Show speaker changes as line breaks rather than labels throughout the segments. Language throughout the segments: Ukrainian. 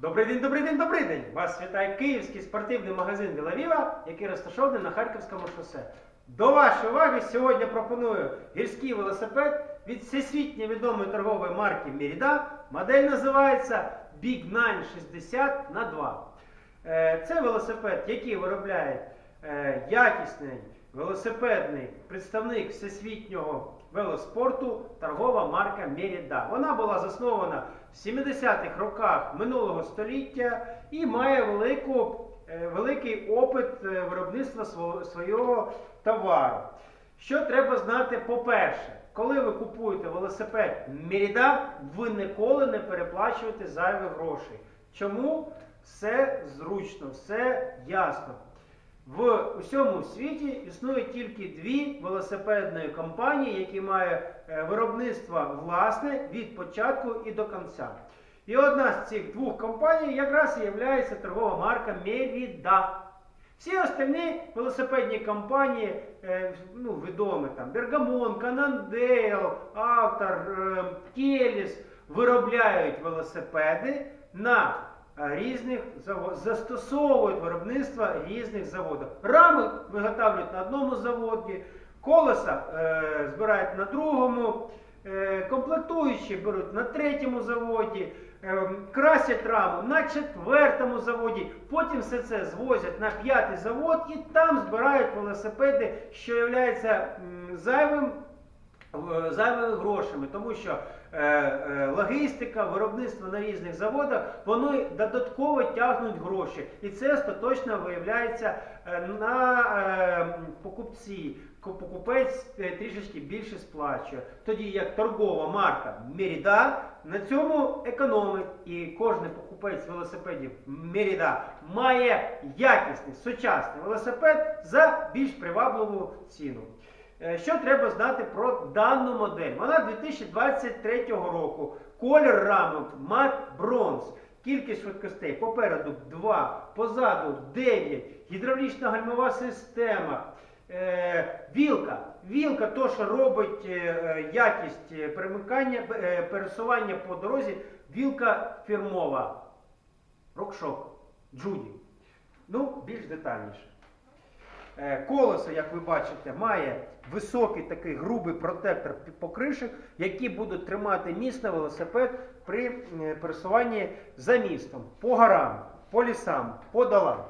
Добрий день, добрий день, добрий день! Вас вітає київський спортивний магазин Вілавіва, який розташований на Харківському шосе. До вашої уваги сьогодні пропоную гірський велосипед від всесвітньо відомої торгової марки Merida. Модель називається Big 960 на 2. Е, Це велосипед, який виробляє е, якісний велосипедний представник всесвітнього велоспорту торгова марка Merida. Вона була заснована 70-х роках минулого століття і має велику, е, великий опит е, виробництва свого, товару. Що треба знати, по-перше, коли ви купуєте велосипед Merida, ви ніколи не переплачуєте зайвих грошей. Чому? Все зручно, все ясно. В усьому світі існує тільки дві велосипедні компанії, які мають е, виробництво власне від початку і до кінця. І одна з цих двох компаній якраз і є торгова марка Merida. Всі остальні велосипедні компанії, е, ну, відомі там Бергамон, Канандейл, Автор, Келіс, виробляють велосипеди на різних заводах, застосовують виробництво різних заводів. Рами виготовлюють на одному заводі, колеса е, збирають на другому, е, комплектуючі беруть на третьому заводі, е, красять раму на четвертому заводі, потім все це звозять на п'ятий завод і там збирають велосипеди, що є зайвим е, зайвими грошами, тому що е, е, логістика, виробництво на різних заводах, вони додатково тягнуть гроші. І це остаточно виявляється е, на е, покупці. Покупець е, трішечки більше сплачує. Тоді як торгова марка Merida на цьому економить. І кожен покупець велосипедів Merida має якісний сучасний велосипед за більш привабливу ціну. Е, Що треба знати про дану модель? Вона 2023 року. Колір рамок мат бронз. Кількість швидкостей попереду 2, позаду 9, гідравлічна гальмова система. Е, вілка. Вілка то, що робить е, якість перемикання, пересування по дорозі. Вілка фірмова. Рокшок. Джуді. Ну, більш детальніше. Е, Колесо, як ви бачите, має високий такий грубий протектор покришок, які будуть тримати міцно велосипед при е, пересуванні за містом, по горам, по лісам, по долам.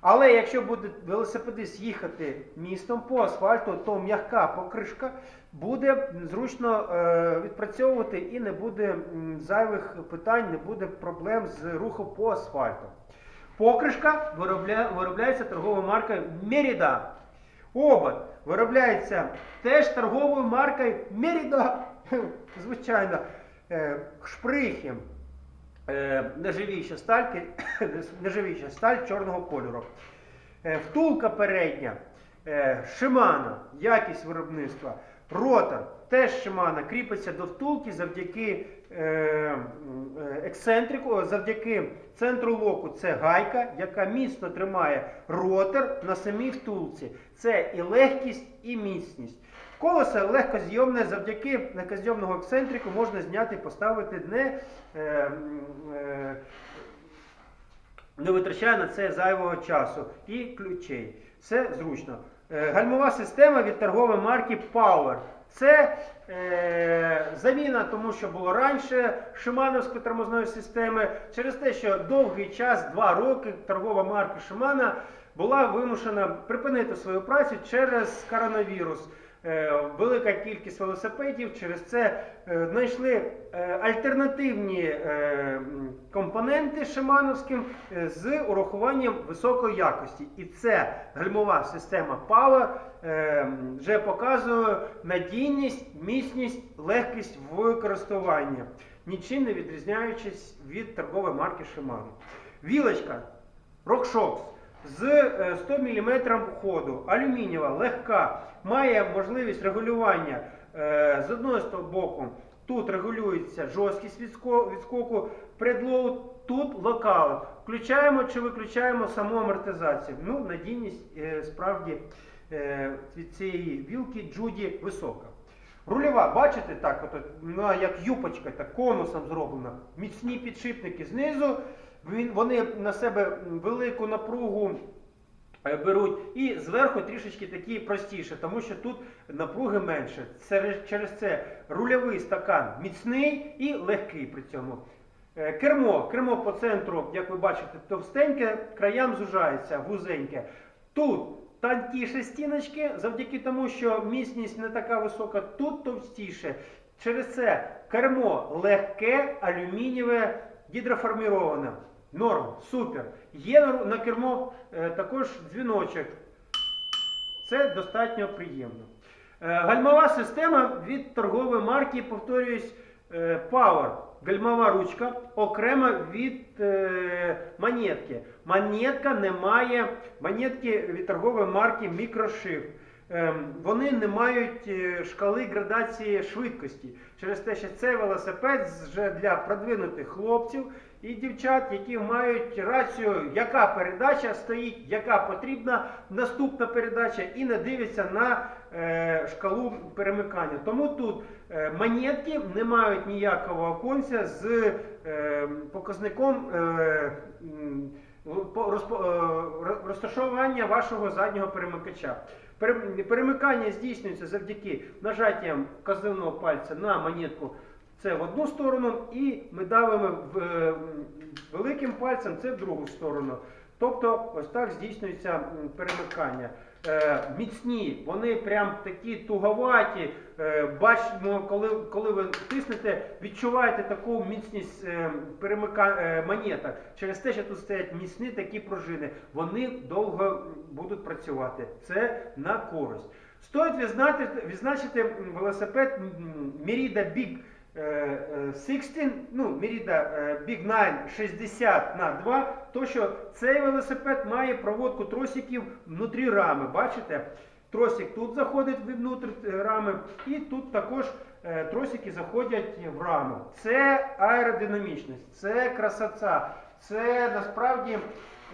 Але якщо буде велосипедист їхати містом по асфальту, то м'яка покришка буде зручно е, відпрацьовувати і не буде зайвих питань, не буде проблем з рухом по асфальту. Покришка виробля... виробляється торговою маркою Merida. Обод виробляється теж торговою маркою Merida. Звичайно, е, шприхи, е, сталь, ки- сталь чорного кольору. Е, Втулка передня, Shimano, якість виробництва. Ротор теж Shimano, кріпиться до втулки завдяки ексцентрику, завдяки центру локу. Це гайка, яка міцно тримає ротор на самій втулці. Це і легкість, і міцність. Колесо легкозйомне, завдяки легкозйомного ексцентрику можна зняти і поставити не, е, е, не витрачає на це зайвого часу і ключей. Все зручно. Е, Гальмова система від торгової марки Power. Це е, заміна тому, що було раніше Шимановської тормозної системи. Через те, що довгий час, два роки, торгова марка Шимана була вимушена припинити свою працю через коронавірус. Е, велика кількість велосипедів через це е, знайшли е, альтернативні е, компоненти шимановським е, з урахуванням високої якості. І це гальмова система Power е, вже показує надійність, міцність, легкість використання, нічим не відрізняючись від торгової марки Shimano. Вілочка RockShox з е, 100 мм ходу, алюмінієва, легка, має можливість регулювання е, з одного боку. Тут регулюється жорсткість відскоку, предлоуд, тут локаут. Включаємо чи виключаємо саму амортизацію. Ну, надійність е, справді е, від цієї вілки Джуді висока. Рульова, бачите, так, от, вона як юпочка, так конусом зроблена. Міцні підшипники знизу, вони на себе велику напругу беруть. І зверху трішечки такі простіше, тому що тут напруги менше. Через, це рульовий стакан міцний і легкий при цьому. Е, Кермо, кермо по центру, як ви бачите, товстеньке, краям зужається, вузеньке. Тут тонкіше стіночки, завдяки тому, що міцність не така висока, тут товстіше. Через це кермо легке, алюмінієве, гідроформіроване. Норм, супер. Є на, кермо е, також дзвіночок. Це достатньо приємно. Е, Гальмова система від торгової марки, повторююсь, е, Power. Гальмова ручка окремо від монетки. Монетка не має монетки від торгової марки Microshift. Ем, Вони не мають шкали градації швидкості. Через те, що цей велосипед вже для продвинутих хлопців і дівчат, які мають рацію, яка передача стоїть, яка потрібна наступна передача, і не дивиться на е, шкалу перемикання. Тому тут е, монетки не мають ніякого оконця з е, показником. Е, е, розташування вашого заднього перемикача. Перемикання здійснюється завдяки нажаттям вказівного пальця на монетку. Це в одну сторону, і ми давимо е, великим пальцем це в другу сторону. Тобто ось так здійснюється перемикання. Е, міцні, вони прям такі туговаті. Е, бачимо, коли, коли ви тиснете, відчуваєте таку міцність перемика... монеток. Через те, що тут стоять міцні такі пружини, вони довго будуть працювати. Це на користь. Стоїть відзначити, велосипед м, Merida Big 16, ну, Merida е, Big 9 60 на 2, то що цей велосипед має проводку тросиків внутрі рами. Бачите? Тросик тут заходить внутрі е, рами, і тут також е, тросики заходять в раму. Це аеродинамічність, це красота, це насправді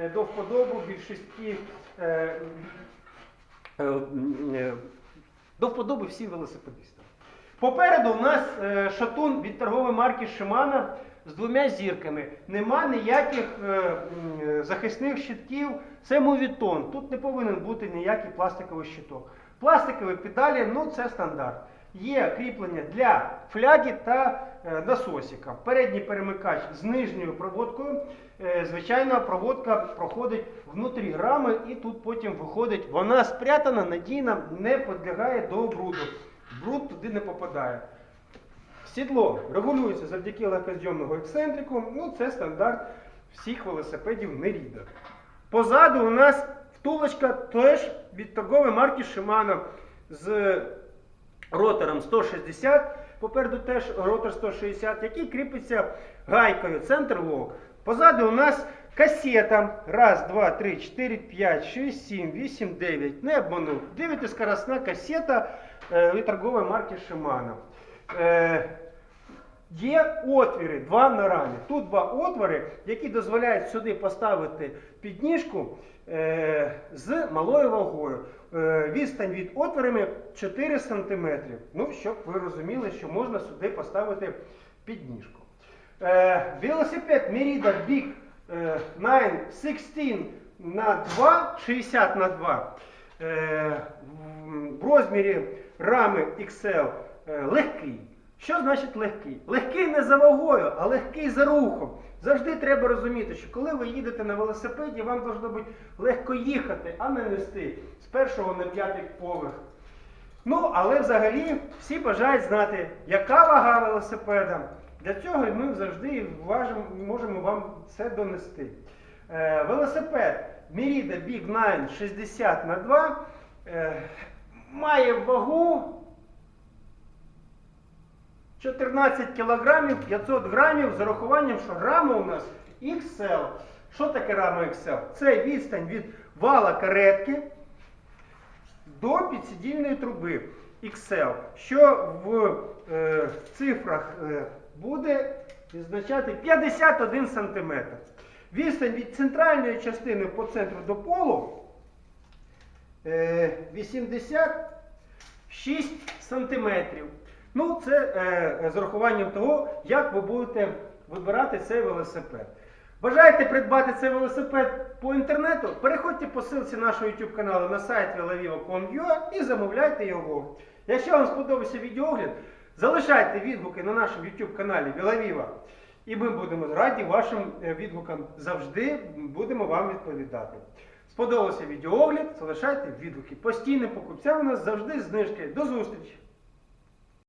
е, до вподобу більшості. е, е, е, до вподоби всім велосипедистам. Попереду у нас е, шатун від торгової марки Shimano з двома зірками. Нема ніяких е, е, захисних щитків. Це мовітон. Тут не повинен бути ніякий пластиковий щиток. Пластикові педалі ну це стандарт. Є кріплення для фляги та насосика. Передній перемикач з нижньою проводкою. Звичайно, проводка проходить внутрі рами і тут потім виходить. Вона спрятана, надійна, не підлягає до бруду. Бруд туди не попадає. Сідло регулюється завдяки легкозйомного ексцентрику. Ну, це стандарт всіх велосипедів Merida. Позаду у нас втулочка теж від торгової марки Shimano з ротором 160. Попереду теж ротор 160, який кріпиться гайкою центр лок. Позаду у нас касета. Раз, два, три, чотири, п'ять, шість, сім, вісім, дев'ять. Не обманув. Дев'ятискоростна касета е, від торгової марки Shimano. Е, Є отвіри, два на рамі. Тут два отвори, які дозволяють сюди поставити підніжку е, з малою вагою. Е, відстань від отворами 4 см. Ну, щоб ви розуміли, що можна сюди поставити підніжку. Е, велосипед Merida Big е, 916 на 2, 60 на 2. Е, в розмірі рами XL е, легкий. Що значить легкий? Легкий не за вагою, а легкий за рухом. Завжди треба розуміти, що коли ви їдете на велосипеді, вам повинно бути легко їхати, а не нести з першого на п'ятий поверх. Ну, але взагалі всі бажають знати, яка вага велосипеда. Для цього ми завжди можемо вам це донести. Е, велосипед Merida Big 9 60 на 2 е, має вагу 14 кілограмів 500 грамів з урахуванням, що рама у нас XL. Що таке рама XL? Це відстань від вала каретки до підсидільної труби XL, що в е, цифрах е, буде відзначати 51 см. Відстань від центральної частини по центру до полу е, 6 сантиметрів. Ну, це е, з урахуванням того, як ви будете вибирати цей велосипед. Бажаєте придбати цей велосипед по інтернету? Переходьте по ссылці нашого YouTube каналу на сайт velaviva.com.ua і замовляйте його. Якщо вам сподобався відеогляд, залишайте відгуки на нашому YouTube каналі Вілавіва. І ми будемо раді вашим е, відгукам. Завжди будемо вам відповідати. Сподобався відеоогляд, залишайте відгуки. Постійним покупцям у нас завжди знижки. До зустрічі!